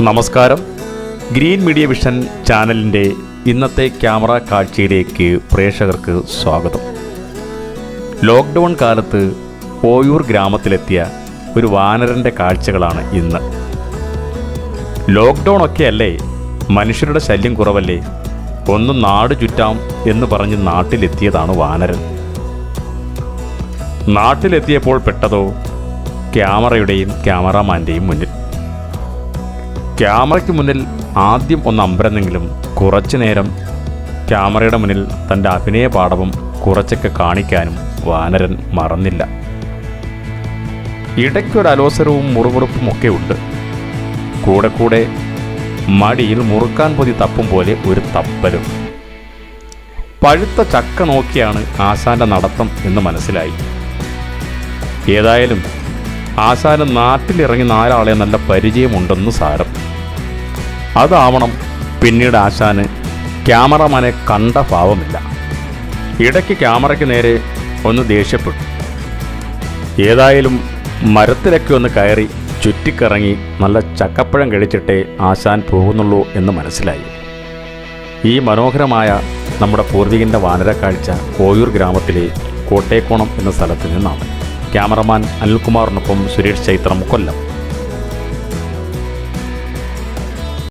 നമസ്കാരം. Green media vision ചാനലിന്റെ ഇന്നത്തെ ക്യാമറ കാഴ്ചയിലേക്ക് പ്രേക്ഷകർക്ക് സ്വാഗതം. ലോക്ക്ഡൗൺ കാലത്ത് ഓയൂർ ഗ്രാമത്തിലെത്തിയ ഒരു വാനരന്റെ കാഴ്ചകളാണ് ഇന്ന്. ലോക്ക്ഡൗൺ ഒക്കെ അല്ലേ? മനുഷ്യരുടെ ശല്യം കുറവല്ലേ? ഒന്ന് നാട് ചുറ്റാം എന്ന് പറഞ്ഞ് നാട്ടിലെത്തിയതാണ് വാനരൻ. നാട്ടിലെത്തിയപ്പോൾ പെട്ടതോ? ക്യാമറയുടെയും ക്യാമറാമാന്റെയും മുന്നിൽ. ക്യാമറയ്ക്ക് മുന്നിൽ ആദ്യം ഒന്ന് അമ്പരന്നെങ്കിലും കുറച്ചു നേരം ക്യാമറയുടെ മുന്നിൽ തന്റെ അഭിനയ പാഠവും കുറച്ചൊക്കെ കാണിക്കാനും വാനരൻ മറന്നില്ല. ഇടയ്ക്കൊരു അലോസരവും മുറുമുറുപ്പും ഒക്കെ ഉണ്ട്. കൂടെ കൂടെ മടിയിൽ മുറുക്കാൻ പൊതി തപ്പും പോലെ ഒരു തപ്പലും. പഴുത്ത ചക്ക നോക്കിയാണ് ആശാന്റെ നടത്തം എന്ന് മനസ്സിലായി. ഏതായാലും ആശാന് നാട്ടിലിറങ്ങി നാലാളെ നല്ല പരിചയമുണ്ടെന്ന് സാരം. അതാവണം പിന്നീട് ആശാന് ക്യാമറമാനെ കണ്ട ഭാവമില്ല. ഇടയ്ക്ക് ക്യാമറയ്ക്ക് നേരെ ഒന്ന് ദേഷ്യപ്പെട്ടു. ഏതായാലും മരത്തിലൊക്കെ ഒന്ന് കയറി ചുറ്റിക്കറങ്ങി നല്ല ചക്കപ്പഴം കഴിച്ചിട്ടേ ആശാൻ പോകുന്നുള്ളൂ എന്ന് മനസ്സിലായി. ഈ മനോഹരമായ നമ്മുടെ പൂർവികന്റെ വാനരക്കാഴ്ച കോയൂർ ഗ്രാമത്തിലെ കോട്ടേക്കോണം എന്ന സ്ഥലത്ത് നിന്നാണ്. ക്യാമറമാൻ അനിൽകുമാറിനൊപ്പം സുരേഷ് ചൈത്രം കൊല്ലം